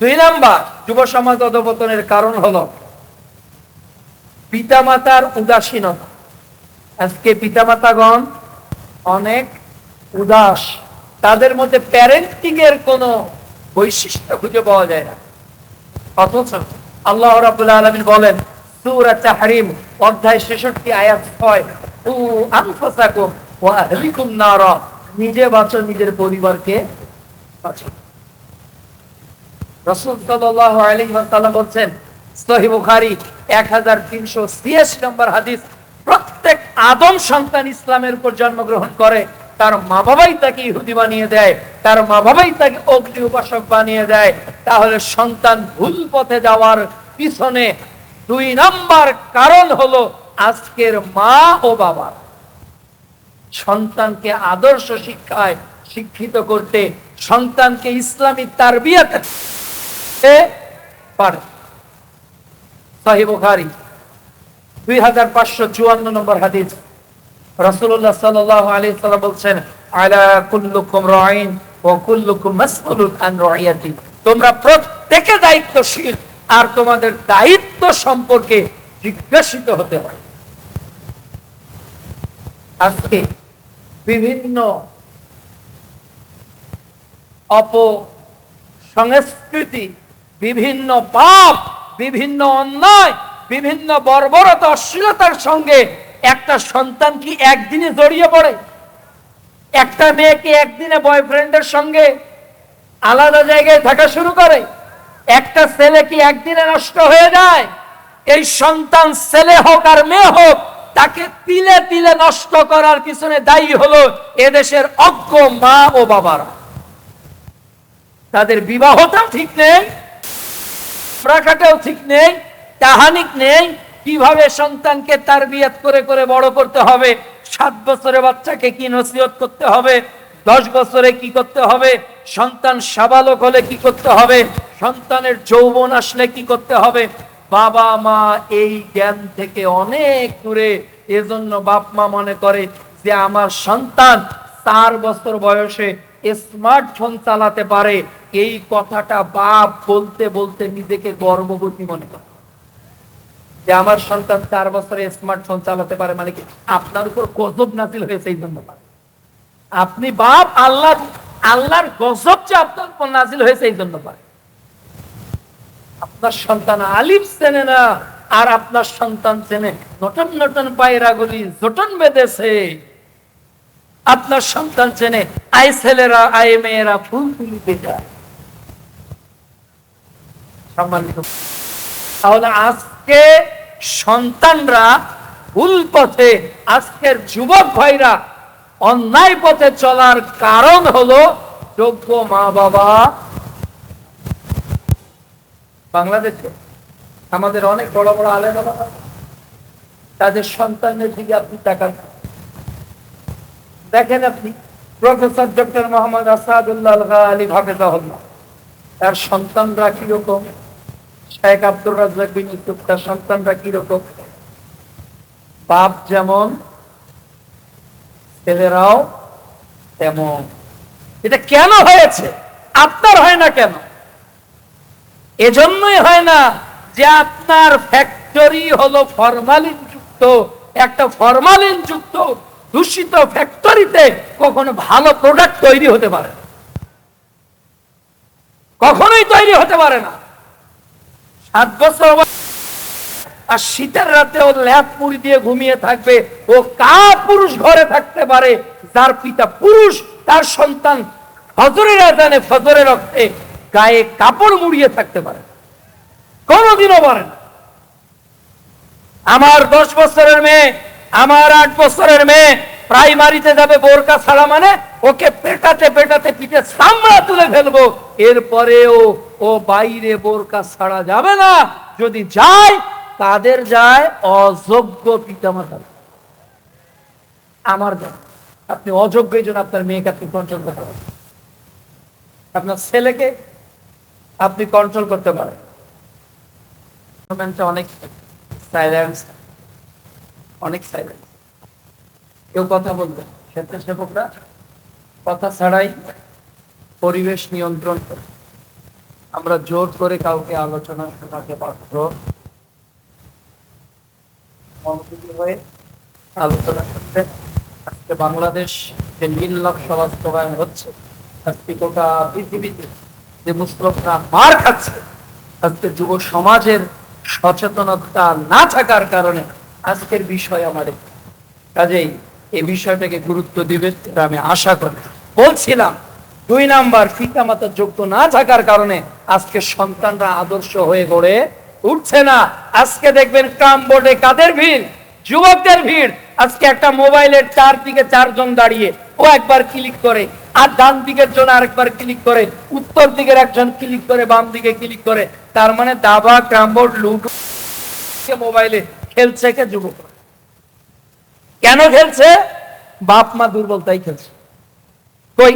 দুই নাম্বার, যুব সমাজ অধপতনের কারণ হলো পিতামাতার উদাসীনতা। আজকে পিতামাতাগণ অনেক উদাস। তাদের মধ্যে প্যারেন্টিং এর কোন বৈশিষ্ট্য খুঁজে পাওয়া যায় না। অথচ আল্লাহ রাবুল আলমিন বলেন, সূরা তাহরিম, অধ্যায় ছেষট্টি, আয়াত ছয় নারা নিজে বাঁচো নিজের পরিবারকে বাঁচো রাসূল সাল্লাল্লাহু আলাইহি ওয়াসাল্লাম বলছেন সহিহ বুখারী 1386 নম্বর হাদিস, প্রত্যেক আদম সন্তান ইসলামের উপর জন্মগ্রহণ করে, তার মা বাবাই তাকে ইহুদি বানিয়ে দেয়, তার মা বাবাই তাকে অগ্নি উপাসক বানিয়ে দেয়, তাহলে সন্তান ভুল পথে যাওয়ার পিছনে দুই নাম্বার কারণ হলো আজকের মা ও বাবা। সন্তানকে আদর্শ শিক্ষায় শিক্ষিত করতে, সন্তানকে ইসলামী তারবিয়াতে পারে। সহি বুখারী, দুই হাজার পাঁচশো চুয়ান্ন নম্বর হাদিস। সাল্লাল্লাহু আলাইহি সাল্লাম বলছেন, আলা কুল্লুকুম রাইন ওয়া কুল্লুকুম আন রাইয়াতি তোমরা প্রত্যেকে দায়িত্বশীল, আর তোমাদের দায়িত্ব সম্পর্কে জিজ্ঞাসিত হতে হয়। আজকে বিভিন্ন অপ সংস্কৃতি বিভিন্ন পাপ, বিভিন্ন অন্যায়, বিভিন্ন বর্বরতা, অশ্লীলতার সঙ্গে একটা সন্তান কি একদিনে জড়িয়ে পড়ে? একটা মেয়ে কি একদিনে বয়ফ্রেন্ডের সঙ্গে আলাদা জায়গায় থাকা শুরু করে? একটা ছেলে কি একদিনে নষ্ট হয়ে যায়? এই সন্তান ছেলে হোক আর মেয়ে হোক, তাকে তিলে তিলে নষ্ট করার পিছনে দায়ী হলো এদেশের অজ্ঞ মা ও বাবারা। তাদের বিবাহটাও ঠিক নেই রাখাটাও ঠিক নেই, তাহানিক নেই। কীভাবে সন্তানকে তার বিয়াত করে করে বড় করতে হবে? সাত বছরের বাচ্চাকে কি নসিহত করতে হবে? দশ বছরে কি করতে হবে? সন্তান সাবালক হলে কি করতে হবে? সন্তানের যৌবন আসলে কি করতে হবে? বাবা মা এই জ্ঞান থেকে অনেক দূরে। এজন্য বাপ মা মনে করে যে আমার সন্তান চার বছর বয়সে স্মার্টফোন চালাতে পারে। এই কথাটা বাপ বলতে বলতে নিজেকে গর্ববতী মনে করে। যে আমার সন্তান চার বছরে স্মার্টফোন চালাতে পারে মানে কি? আপনার উপর গজব নাজিল হয়েছে এই জন্য আপনি বাপ, আল্লাহ, আল্লাহর গজব যে আপনার উপর নাজিল হয়েছে এই জন্য পারে আপনার সন্তান আলিফ চেনে না, আর আপনার সন্তান চেনে নটন নটন পায়রাগুলি জটন বেঁধেছে। আপনার সন্তান চেনে আই ছেলেরা, আই মেয়েরা, ফুল তুলিতে যায় সম্মানিত। তাহলে আজকে সন্তানরা ভুল পথে আজকের যুবক ভাইরা অন্যায় পথে চলার কারণ হলো যোগ্য মা বাবা বাংলাদেশে আমাদের অনেক বড় বড় ওলামা আছে। তাদের সন্তানের দিকে আপনি তাকান। দেখেন আপনি, প্রফেসর ডক্টর মোহাম্মদ আসাদুল্লাহ আলী হাফেজাহুল্লাহ, তার সন্তানরা কীরকম? শেখ আব্দুর রাজ্জাক বিন ইউসুফ তার সন্তানরা কীরকম? বাপ যেমন, ছেলেরাও তেমন। এটা কেন হয়েছে? আপনার হয় না কেন? এজন্যই হয় না যে আপনার ফ্যাক্টরি হলো ফরমালিন যুক্ত একটা ফরমালিন যুক্ত দূষিত ফ্যাক্টরিতে কখনো ভালো প্রোডাক্ট তৈরি হতে পারে কখনোই তৈরি হতে পারে না। বছর আর শীতের রাতে ও ল্যাপ মুড়ি দিয়ে ঘুমিয়ে থাকবে। ও কা পুরুষ ঘরে থাকতে পারে, যার পিতা পুরুষ, তার সন্তান ফজরের ফজরের রক্তে গায়ে কাপড় মুড়িয়ে থাকতে পারে। কোনোদিনও পারে না। আমার দশ বছরের মেয়ে, আমার আট বছরের মেয়ে প্রাইমারিতে যাবে বোরকা ছাড়া মানে ওকে পেটাতে পেটাতে পিঠে সামরা তুলে ফেলব। এরপরেও ও বাইরে বোরকা ছাড়া যাবে না। যদি যায় তাদের যায়? অযোগ্য পিতামাতা আমার যায় আপনি অযোগ্য এই জন্য আপনার মেয়েকে আপনি কন্ট্রোল করতে পারেন। আপনার ছেলেকে আপনি কন্ট্রোল করতে পারেন। অনেক সাইলেন্স অনেক সাইলেন্স কেউ কথা বলবে। স্বেচ্ছাসেবকরা কথা ছাড়াই পরিবেশ নিয়ন্ত্রণ করে। আমরা জোর করে কাউকে আলোচনা শোনাতে পাত্র হয়ে আলোচনা করতে। আজকে বাংলাদেশ যে নীল লক্ষ্য বাস্তবায়ন হচ্ছে, আজকে গোটা পৃথিবীতে যে মুসলিমরা মার খাচ্ছে, আজকে যুব সমাজের সচেতনতা না থাকার কারণে আজকের বিষয় আমাদের কাজেই এই বিষয়টাকে গুরুত্ব দিবে এটা আমি আশা করি। বলছিলাম, দুই নাম্বার পিতা মাতার যোগ্য না থাকার কারণে আজকে সন্তানরা আদর্শ হয়ে গড়ে উঠছে না। আজকে দেখবেন ক্রাম বোর্ডে কাদের ভিড়? যুবকদের ভিড়। আজকে একটা মোবাইলের চারদিকে চারজন দাঁড়িয়ে ও একবার ক্লিক করে, আর ডান দিকের জন্য আরেকবার ক্লিক করে, উত্তর দিকের একজন ক্লিক করে, বাম দিকে ক্লিক করে, তার মানে দাবা ক্রাম বোর্ড, লুডো, মোবাইলে খেলছে কে যুবক কেন খেলছে? বাপ মা দুর্বল, তাই খেলছে। কই,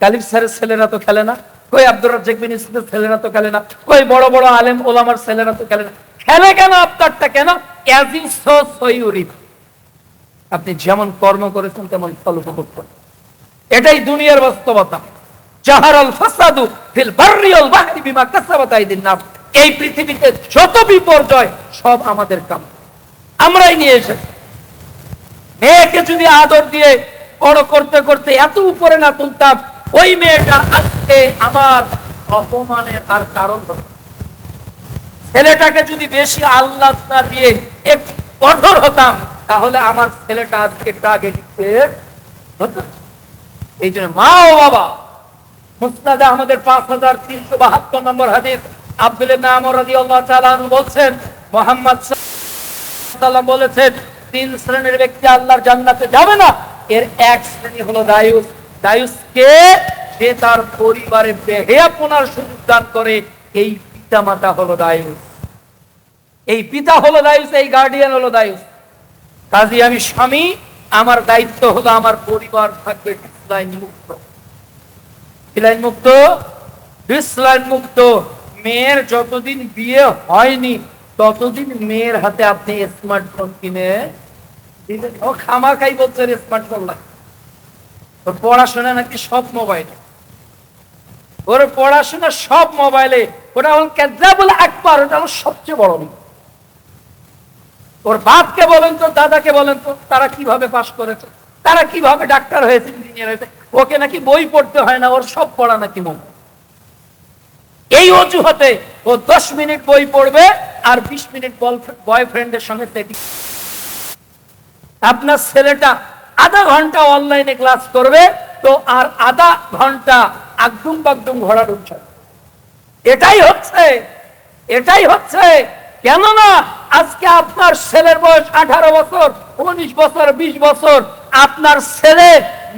কালিফ স্যারের ছেলেরা তো খেলে না? কই আব্দুর রাজ্জাক বিন ইউসুফের ছেলেরা তো খেলে না? কই বড় বড় আলেম ওলামার ছেলেরা তো খেলে না? খেলে কেন আপনারটা কেন? আপনি যেমন কর্ম করেছেন, তেমন ফল উপভোগ করেন। এটাই দুনিয়ার বাস্তবতা। জাহারাল ফাসাদু ফিল বাররি ওয়াল বাহরি বিমা কাসাবাত আইদিন এই পৃথিবীতে যত বিপর্যয়, সব আমাদের কাম। আমরাই নিয়ে এসেছি। মেয়েকে যদি আদর দিয়ে বড় করতে করতে এত উপরে না তুলতাম, ওই মেয়েটা আজকে আমার অপমানের আর কারণ ছেলেটাকে যদি বেশি আল্লাহ না দিয়ে একটু কঠোর হতাম, তাহলে আমার ছেলেটা আজকে আগে দিতে হতো এই জন্য মা ও বাবা মুসনাদে আমাদের পাঁচ হাজার তিনশো বাহাত্তর নম্বর হাদিস, আব্দুল নাম রাজি আল্লাহ বলছেন, মোহাম্মদ বলেছেন তিন শ্রেণির ব্যক্তি আল্লাহর জান্নাতে যাবে না। এর এক শ্রেণি হলো দায়ুস। দায়ুসকে সে তার পরিবারে বেহেয়াপনার সুযোগ দান করে, এই পিতা মাতা হলো দায়ুস। এই পিতা হলো দায়ুস, এই গার্ডিয়ান হলো দায়ুস। কাজী আমি স্বামী, আমার দায়িত্ব হলো আমার পরিবার থাকবে ডিসলাইন মুক্ত। ডিসলাইন মুক্ত? ডিসলাইন মুক্ত। মেয়ের যতদিন বিয়ে হয়নি, ততদিন মেয়ের হাতে আপনি স্মার্টফোন কিনে। খামাখাই বলছে ওর পড়াশোনা নাকি সব ওর পড়াশোনা সব মোবাইলে। ওটা হল ওটা হলো সবচেয়ে বড়। ওর বাপকে বলেন তো, দাদাকে বলেন তো, তারা কীভাবে পাশ করেছে? তারা কীভাবে ডাক্তার হয়েছে, ইঞ্জিনিয়ার হয়েছে? ওকে নাকি বই পড়তে হয় না, ওর সব পড়া নাকি মন। এই অজুহাতে ও দশ মিনিট বই পড়বে আর বিশ মিনিট বয়ফ্রেন্ডের সঙ্গে আপনার ছেলেটা আধা ঘণ্টা অনলাইনে ক্লাস করবে, তো আর আধা ঘণ্টা আগডুম বাগডুম ঘোড়া ঢুকছে এটাই হচ্ছে এটাই হচ্ছে। কেননা আজকে আপনার ছেলের বয়স আঠারো বছর, উনিশ বছর, বিশ বছর, আপনার ছেলে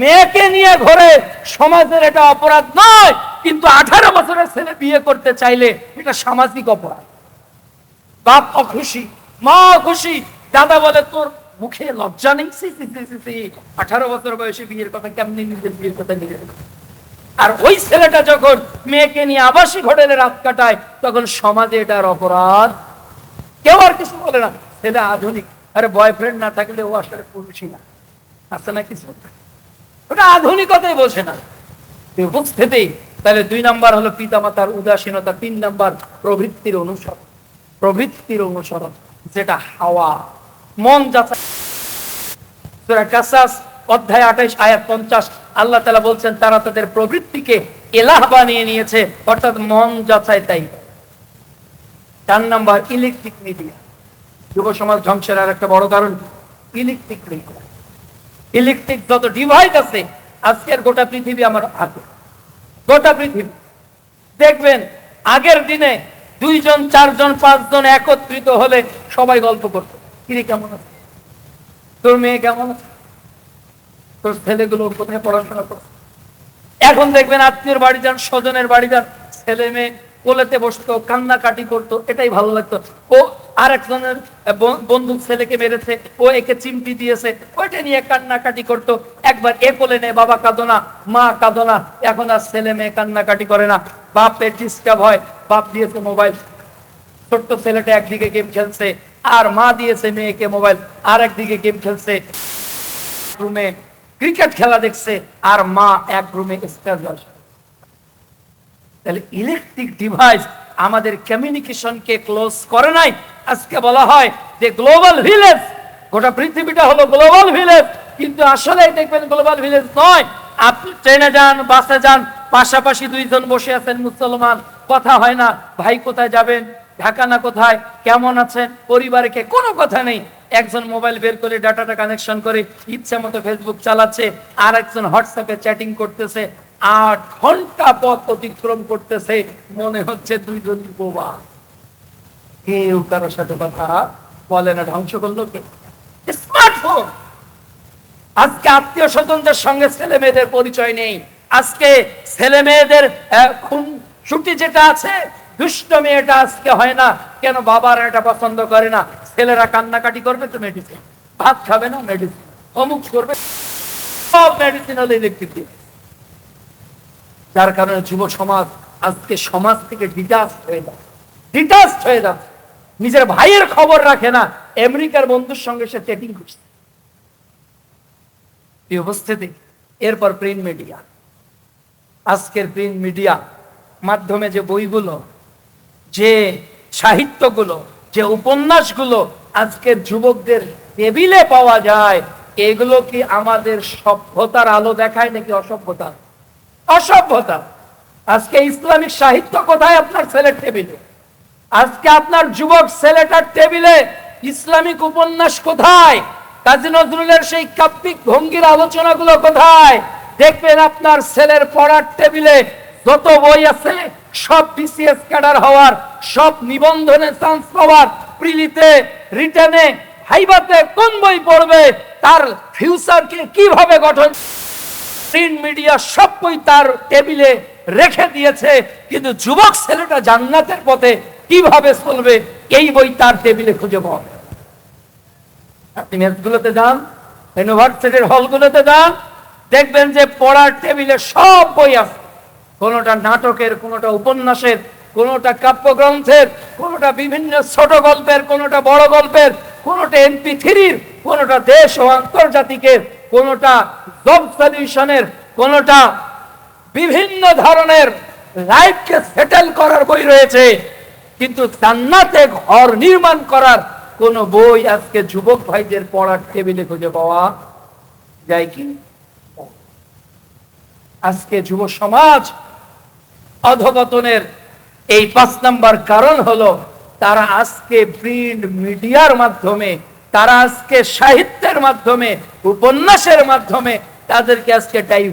মেয়েকে নিয়ে ঘরে, সমাজের এটা অপরাধ নয়, কিন্তু আঠারো বছরের ছেলে বিয়ে করতে চাইলে এটা সামাজিক অপরাধ। বাপ অখুশি মা খুশি দাদা বলে তোর মুখে লজ্জা নেই? আঠারো বছর বয়সে বিয়ের কথা কেমনি নিজের বিয়ের কথা নিজে আর ওই ছেলেটা যখন মেয়েকে নিয়ে আবাসিক হোটেলে রাত কাটায়, তখন সমাজে এটার অপরাধ। কেউ আর কিছু বলে না। ছেলে আধুনিক। আরে বয়ফ্রেন্ড না থাকলে ও আসলে পুরুষই না। আছে না কিছু ওটা আধুনিকতাই বোঝে না। উপস্থিতি তাহলে দুই নাম্বার হলো পিতামাতার উদাসীনতা, তিন নাম্বার প্রবৃত্তির অনুসরণ। প্রবৃত্তির অনুসরণ, যেটা হাওয়া। মন যাচাই কাসাস, অধ্যায় আঠাইশ আয়াত পঞ্চাশ, আল্লাহ তালা বলছেন, তারা তাদের প্রবৃত্তিকে এলাহ বানিয়ে নিয়েছে, অর্থাৎ মন যাচাই তাই। চার ইলেকট্রিক মিডিয়া। যুব সমাজ ধ্বংসের আর একটা বড় কারণ ইলেকট্রিক মিডিয়া। ইলেকট্রিক যত ডিভাইস আছে, আজকের গোটা পৃথিবী আমার হাতে। গোটা পৃথিবী। দেখবেন, আগের দিনে দুইজন, চারজন, পাঁচজন একত্রিত হলে সবাই গল্প করতো। কিরে, কেমন আছে তোর মেয়ে কেমন? তোর ছেলেগুলো কোথায় পড়াশোনা করছে এখন দেখবেন আত্মীয়র বাড়ি যান, স্বজনের বাড়ি যান, ছেলে মেয়ে কোলেতে বসতো, কান্নাকাটি করতো, এটাই ভালো লাগতো। ও আর একজনের ব- বন্ধুর ছেলেকে মেরেছে, ও একে চিমটি দিয়েছে, ওইটা নিয়ে কান্নাকাটি করতো। একবার এ কোলে নে, বাবা কাঁদো না, মা কাঁদো না, এখন আর ছেলে মেয়ে কান্নাকাটি করে না। বাপের ডিস্টার্ব হয়, বাপ দিয়েছে মোবাইল। ছোট্ট ছেলেটা একদিকে গেম খেলছে আর মা দিয়েছে মেয়েকে মোবাইল, আর একদিকে গেম খেলছে। রুমে ক্রিকেট খেলা দেখছে, আর মা এক রুমে তাহলে ইলেকট্রিক ডিভাইস আমাদের কমিউনিকেশনকে ক্লোজ করে নাই। আজকে বলা হয় যে গ্লোবাল ভিলেজ গোটা পৃথিবীটা হলো গ্লোবাল ভিলেজ কিন্তু আসলে দেখবেন গ্লোবাল ভিলেজ নয়। আপনি ট্রেনে যান, বাসে যান, পাশাপাশি দুইজন বসে আছেন মুসলমান। কথা হয় না, ভাই কোথায় যাবেন? ঢাকা না কোথায়? কেমন আছেন? পরিবারকে কোনো কথা নেই। একজন মোবাইল বের করে ডাটাটা কানেকশন করে ইচ্ছা মতো ফেসবুক চালাচ্ছে আর একজন হোয়াটসঅ্যাপে চ্যাটিং করতেছে, আট ঘণ্টা পথ অতিক্রম করতেছে। মনে হচ্ছে দুইজন বোবা কেউ কারোর সাথে কথা বলে না, ধ্বংস করল কে? স্মার্টফোন আজকে আত্মীয় স্বজনদের সঙ্গে ছেলে মেয়েদের পরিচয় নেই। আজকে ছেলে মেয়েদের ছুটি যেটা আছে দুষ্ট মেয়েটা আজকে হয় না। কেন বাবার এটা পছন্দ করে না? ছেলেরা কান্নাকাটি করবে তো মেডিসিন ভাত খাবে না মেডিসিন অমুক করবে। সব মেডিসিন হলে ইলেকট্রিক যার কারণে যুব সমাজ আজকে সমাজ থেকে ডিটাচ হয়ে যায় ডিটাচ হয়ে যাচ্ছে। নিজের ভাইয়ের খবর রাখে না। আমেরিকার বন্ধুর সঙ্গে সে চ্যাটিং করছে। এই উপস্থিতি এরপর প্রিন্ট মিডিয়া আজকের প্রিন্ট মিডিয়া মাধ্যমে যে বইগুলো যে সাহিত্যগুলো, যে উপন্যাসগুলো আজকের যুবকদের টেবিলে পাওয়া যায়, এগুলো কি আমাদের সভ্যতার আলো দেখায় নাকি অসভ্যতা অসভ্যতা। আজকে ইসলামিক সাহিত্য কোথায় আপনার ছেলের টেবিলে? আজকে আপনার যুবক ছেলেটার টেবিলে ইসলামিক উপন্যাস কোথায়? কাজী নজরুলের সেই কাব্যিক ভঙ্গির আলোচনাগুলো কোথায়? দেখবেন আপনার ছেলের পড়ার টেবিলে যত বই আছে সব বিসিএস ক্যাডার হওয়ার, সব নিবন্ধনে চান্স পাওয়ার, প্রিলিতে, রিটেনে, হাইবাতে কোন বই পড়বে, তার ফিউচারকে কীভাবে গঠন প্রিন্ট মিডিয়া সব বই তার টেবিলে রেখে দিয়েছে, কিন্তু যুবক ছেলেটা জান্নাতের পথে কীভাবে চলবে, এই বই তার টেবিলে খুঁজে যায়। আপনি মেসগুলোতে যান ইউনিভার্সিটির হলগুলোতে যান, দেখবেন যে পড়ার টেবিলে সব বই আছে কোনোটা নাটকের, কোনোটা উপন্যাসের, কোনোটা কাব্যগ্রন্থের, কোনোটা বিভিন্ন ছোট গল্পের, কোনোটা বড় গল্পের, কোনোটা এমপি থ্রির, কোনোটা দেশ ও আন্তর্জাতিকের, কোনোটা জব সলিউশনের, কোনোটা বিভিন্ন ধরনের লাইফকে সেটেল করার বই রয়েছে। কিন্তু জান্নাতে ঘর নির্মাণ করার কোন বই আজকে যুবক ভাইদের পড়ার টেবিলে খুঁজে পাওয়া যায় কি? আজকে যুব সমাজ অধপতনের এই পাঁচ নাম্বার কারণ হলো তারা আজকে প্রিন্ট মিডিয়ার মাধ্যমে, তারা আজকে সাহিত্যের মাধ্যমে, উপন্যাসের মাধ্যমে তাদেরকে আজকে টাই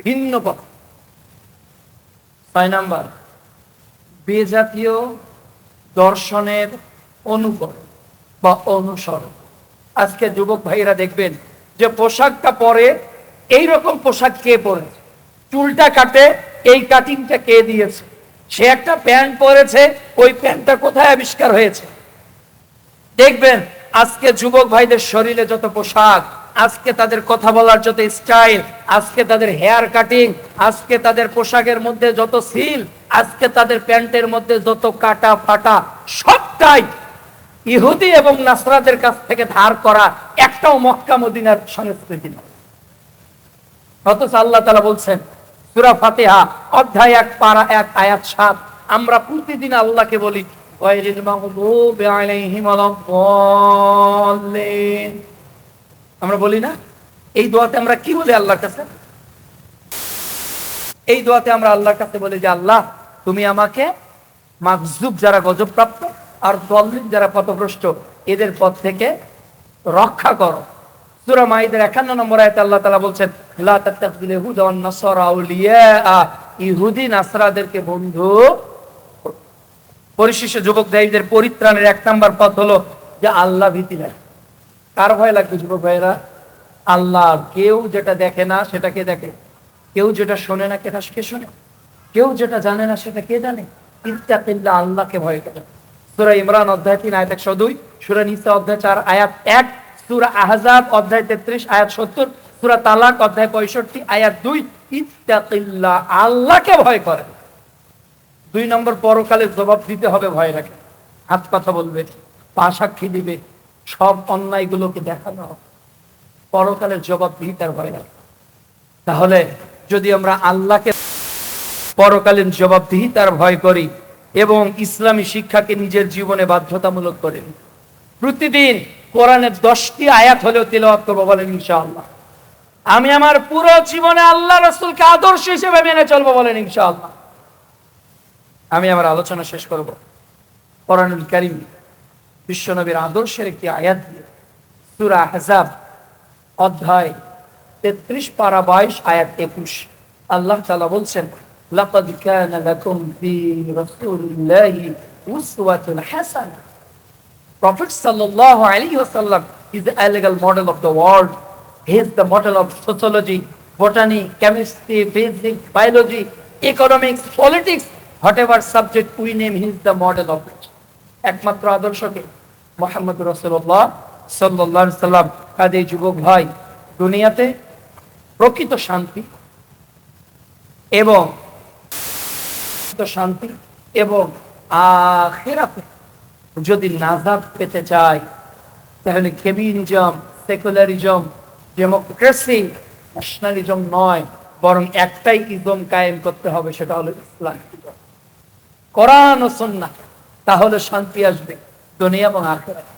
ভিন্ন পথ। ছয় নাম্বার, বেজাতীয় দর্শনের অনুকরণ বা অনুসরণ। আজকে যুবক ভাইরা দেখবেন যে পোশাকটা পরে, এইরকম পোশাক কে পরে? চুলটা কাটে এই কাটিংটা কে দিয়েছে? সে একটা প্যান্ট পরেছে, ওই প্যান্টটা কোথায় আবিষ্কার হয়েছে? দেখবেন, আজকে যুবক ভাইদের শরীরে যত পোশাক, আজকে তাদের কথা বলার যত স্টাইল, আজকে তাদের হেয়ার কাটিং, আজকে তাদের পোশাকের মধ্যে যত সিল, আজকে তাদের প্যান্টের মধ্যে যত কাটা ফাটা, সবটাই ইহুদি এবং নাসরাদের কাছ থেকে ধার করা একটাও মক্কা মদিনার সংস্কৃতি নয়। অথচ আল্লাহ তালা বলছেন সুরা ফাতেহা, অধ্যায় এক, পারা এক, আয়াত সাত। আমরা প্রতিদিন আল্লাহকে বলি। আমরা বলি না, এই দোয়াতে আমরা কি বলি আল্লাহর কাছে? এই দোয়াতে আমরা আল্লাহর কাছে বলি যে, আল্লাহ, তুমি আমাকে মাকজুব যারা গজবপ্রাপ্ত আর দলিন যারা পথভ্রষ্ট, এদের পথ থেকে রক্ষা করো। সূরা মাইদের 51 নম্বর আল্লাহ ইহুদা নাসরাদেরকে বন্ধু যুবক পরিত্রাণের এক পথ হলো যে আল্লাহ ভীতি লাগে কার ভয় লাগবে যুবক ভাইরা আল্লাহ কেউ যেটা দেখে না সেটা কে দেখে। কেউ যেটা শোনে না সেটা কে শোনে। কেউ যেটা জানে না সেটা কে জানে? ইত্তাকিল্লা, আল্লাহকে ভয় করে। সূরা ইমরান অধ্যায় তিন, আয়াত একশো দুই, সূরা নিসা অধ্যায় চার, আয়াত এক সূরা আহজাব, অধ্যায় তেত্রিশ, আয়াত সত্তর, সূরা তালাক, অধ্যায় পঁয়ষট্টি, আয়াত দুই, ইত্তাকিল্লা, আল্লাহকে ভয় করে। দুই নম্বর পরকালে জবাব দিতে হবে ভয় রাখে। হাত কথা বলবে, পা সাক্ষী দিবে, সব অন্যায়গুলোকে দেখানো হবে। পরকালের জবাব দিই তার ভয় রাখে তাহলে যদি আমরা আল্লাহকে পরকালীন জবাবদিহিতার ভয় করি এবং ইসলামী শিক্ষাকে নিজের জীবনে বাধ্যতামূলক করে নিই। প্রতিদিন কোরআনের দশটি আয়াত হলেও তিলওয়াত করবো বলেন ইনশাআল্লাহ আমি আমার পুরো জীবনে আল্লাহ রসুলকে আদর্শ হিসেবে মেনে চলবো বলেন ইনশাআল্লাহ আমি আমার আলোচনা শেষ করব কোরআনুল কারিম বিশ্বনবীর আদর্শের একটি আয়াত দিয়ে সুরা হাজাব অধ্যায় তেত্রিশ পারা বাইশ আয়াত একুশ আল্লাহ তালা বলছেন لقد كان لكم في رسول الله أسوة حسنة Prophet sallallahu alaihi wasallam is the legal model of the world. He is the model of sociology, botany, chemistry, physics, biology, economics, politics, whatever subject we name, he is the model of it. একমাত্র আদর্শকে মোহাম্মদ রসুল্লাহ সাল্লাহ সাল্লাম কাজে যুবক ভাই দুনিয়াতে প্রকৃত শান্তি এবং শান্তি এবং আখেরাতে যদি নাজাদ পেতে চায়, তাহলে কেমিনিজম সেকুলারিজম, ডেমোক্রেসি, ন্যাশনালিজম নয়, বরং একটাই ইজম কায়েম করতে হবে, সেটা হলো ইসলাম। কোরআন ও সন্না তাহলে শান্তি আসবে, দুনিয়া এবং আখেরাতে।